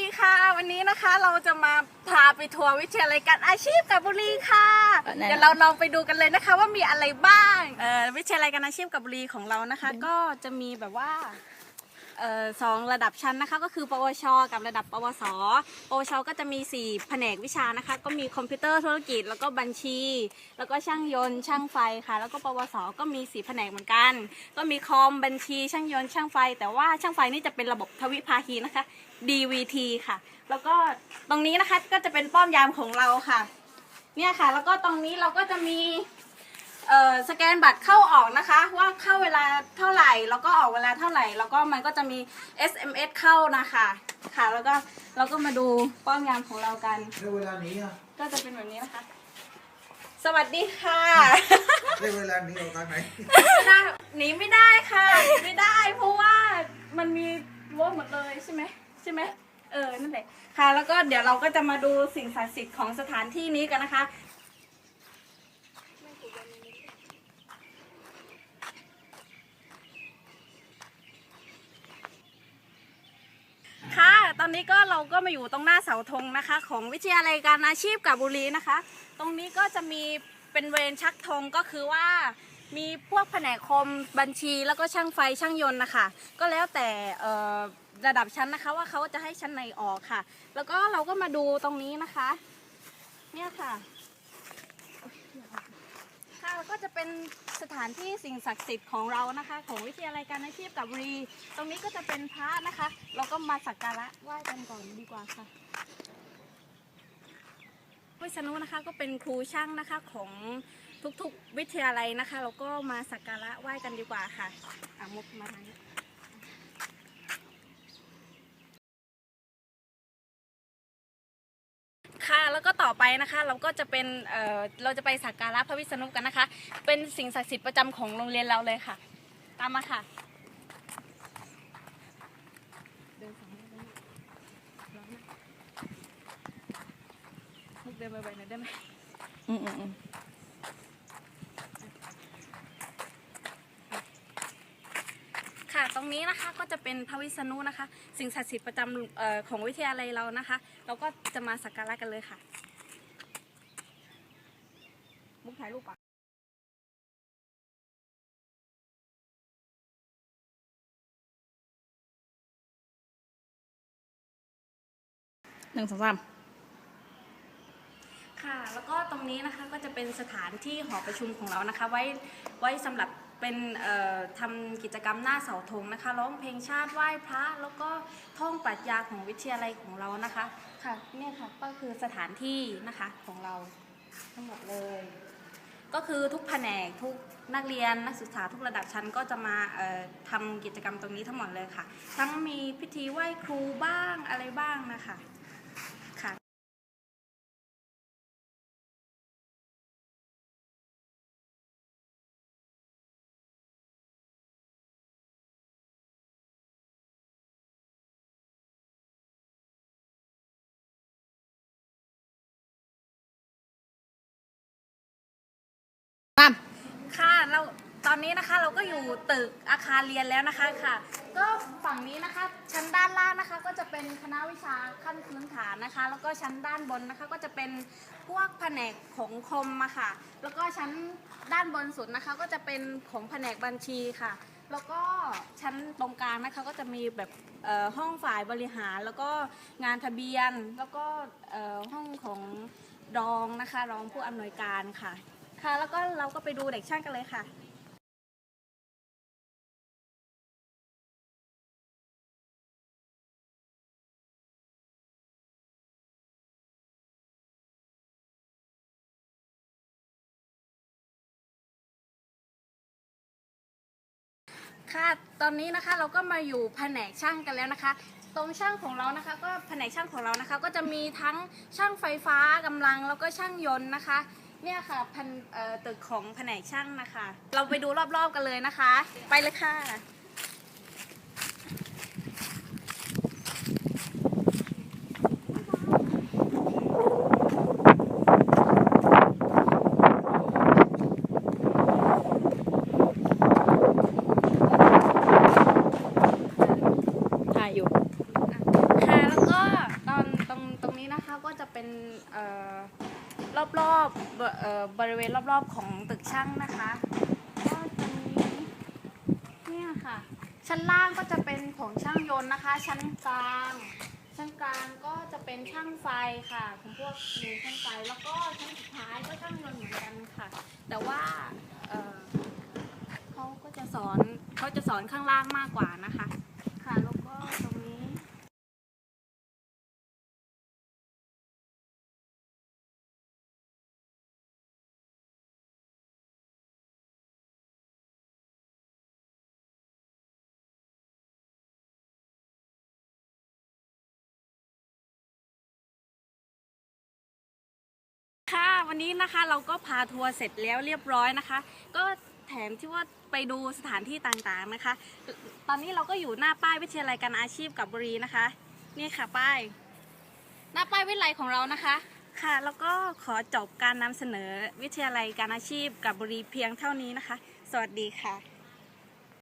ดีค่ะ วันนี้นะคะเราจะมาพาไปทัวร์วิทยาลัยการอาชีพกับบุรีค่ะเออไหนเดี๋ยวเราลองไปดูกันเลยนะคะว่ามีอะไรบ้างเอ่อวิทยาลัยการอาชีพกับบุรีของเรานะคะ ก็จะมีแบบว่าเอ่อ สองระดับชั้นนะคะก็คือ ปวช กับระดับ ปวส ปวช ก็จะมี 4 แผนกวิชานะคะ ก็มีคอมพิวเตอร์ธุรกิจ แล้วก็บัญชี แล้วก็ช่างยนต์ ช่างไฟค่ะ แล้วก็ ปวส ก็มี 4 แผนกเหมือนกัน ก็มีคอมบัญชี ช่างยนต์ ช่างไฟ แต่ว่าช่างไฟนี่จะเป็นระบบทวิภาคีนะคะ DVT ค่ะ แล้วก็ตรงนี้นะคะก็จะเป็นป้อมยามของเราค่ะ เนี่ยค่ะ แล้วก็ตรงนี้เราก็จะมี สแกนบัตรเข้าออกนะคะ ว่าเข้าเวลาเท่าไหร่ แล้วก็ออกเวลาเท่าไหร่ แล้วก็มันก็จะมี SMS เข้านะคะค่ะแล้วก็เราก็มาดูป้อมยามของเรากันในเวลานี้อะก็จะเป็นแบบนี้นะคะ สวัสดีค่ะในเวลานี้ออกทางไหนไม่ได้หนีไม่ได้ค่ะหนีไม่ได้ เพราะว่ามันมีรั้วหมดเลยใช่ไหมใช่ไหมเออนั่นแหละค่ะ แล้วก็เดี๋ยวเราก็จะมาดูสิ่งศักดิ์สิทธิ์ของสถานที่นี้กันนะคะ ค่ะ ต อนนี้ก็เราก็มาอยู่ตรงหน้าเสาธงนะคะ ของวิทยาลัยการอาชีพกับบุรีนะคะ ตรงนี้ก็จะมีเป็นเวรชักธงก็คือว่า มีพวกแผนกคมบัญชีแล้วก็ช่างไฟช่างยนต์นะคะ ก็แล้วแต่ระดับชั้นนะคะ ว่าเขาจะให้ชั้นไหนออกค่ะ แล้วก็เราก็มาดูตรงนี้นะคะ เนี่ยค่ะ ค่ะแล้วก็จะ เป็นสถานที่สิ่งศักดิ์สิทธิ์ของเรานะคะ ของวิทยาลัยการอาชีพกับบุรี ตรงนี้ก็จะเป็นพระนะคะ เราก็มาสักการะไหว้กันก่อนดีกว่าค่ะวิษณุนะคะก็เป็นครูช่างนะคะของทุกๆวิทยาลัยนะคะ เราก็มาสักการะไหว้กันดีกว่าค่ะอะมุกมาทางนี้ ค่ะ แล้วก็ต่อไปนะคะ เราก็จะเป็นเเราจะไปสักการะพระวิษณุกันนะคะ เป็นสิ่งศักดิ์สิทธิ์ประจำของโรงเรียนเราเลยค่ะ ตามมาค่ะเดินสองรอบไปไหมร้อนนะมุกเดินไปๆหน่อยได้ไหมอืมอืมอืม ค่ะ ตรงนี้นะคะก็จะเป็นพระวิษณุนะคะ สิ่งศักดิ์สิทธิ์ประจำออของวิทยาลัยเรานะคะ เราก็จะมาสักการะกันเลยค่ะมุกถ่ายรูปปะหนึ่งสองสามค่ะ แล้วก็ตรงนี้นะคะก็จะเป็นสถานที่หอประชุมของเรานะคะ ไว้ไว้สำหรับ เป็นทำกิจกรรมหน้าเสาธงนะคะร้องเพลงชาติไหว้พระ แล้วก็ท่องปรัชญาของวิทยาลัยของเรานะคะค่ะเนี่ยค่ะก็คือสถานที่นะคะของเราทั้งหมดเลย ก็คือทุกแผนกทุกนักเรียนนักศึกษาทุกระดับชั้นก็จะมาเอ่อทำกิจกรรมตรงนี้ทั้งหมดเลยค่ะ ทั้งมีพิธีไหว้ครูบ้างอะไรบ้างนะคะ สามค่ะเราตอนนี้นะคะเราก็อยู่ตึกอาคารเรียนแล้วนะคะค่ะ ก็ฝั่งนี้นะคะ ชั้นด้านล่างนะคะ ก็จะเป็นคณะวิชาขั้นพื้นฐานนะคะ แล้วก็ชั้นด้านบนนะคะ ก็จะเป็นพวกแผนกของคมอะค่ะ แล้วก็ชั้นด้านบนสุดนะคะ ก็จะเป็นของแผนกบัญชีค่ะ แล้วก็ชั้นตรงกลางนะคะก็จะมีแบบห้องฝ่ายบริหาร แล้วก็งานทะเบียน แล้วก็ห้องของรองนะคะรองผู้อำนวยการค่ะ ค่ะ แล้วก็เราก็ไปดูเด็กช่างกันเลยค่ะ ค่ะ ตอนนี้นะคะเราก็มาอยู่แผนกช่างกันแล้วนะคะ ตรงช่างของเรานะคะ ก็แผนกช่างของเรานะคะ ก็จะมีทั้งช่างไฟฟ้ากำลังแล้วก็ช่างยนต์นะคะ เนี่ยค่ะพันเอ่อตึกของแผนกช่างนะคะ เราไปดูรอบๆกันเลยนะคะ ไปเลยค่ะ ถ่ายู่ ค่ะแล้วก็ตอนตรงตรงนี้นะคะก็จะเป็นเอ่อ รอบๆบเอ่อบริเวณรอบๆของตึกช่างนะคะก็จะมีเนี่ยค่ะ ชั้นล่างก็จะเป็นของช่างยนต์นะคะ ชั้นกลาง ชั้นกลางก็จะเป็นช่างไฟค่ะของพวกมีช่างไฟแล้วก็ชั้นสุดท้ายก็ช่างยนต์เหมือนกันค่ะ แต่ว่าเอ่อเขาก็จะสอนเขาจะสอนข้างล่างมากกว่านะคะ วันนี้นะคะเราก็พาทัวร์เสร็จแล้วเรียบร้อยนะคะ ก็แถมที่ว่าไปดูสถานที่ต่างๆนะคะ ตอนนี้เราก็อยู่หน้าป้ายวิทยาลัยการอาชีพกับบุรีนะคะ นี่ค่ะป้าย หน้าป้ายวิทยาลัยของเรานะคะ ค่ะ แล้วก็ขอจบการนำเสนอวิทยาลัยการอาชีพกับบุรีเพียงเท่านี้นะคะ สวัสดีค่ะ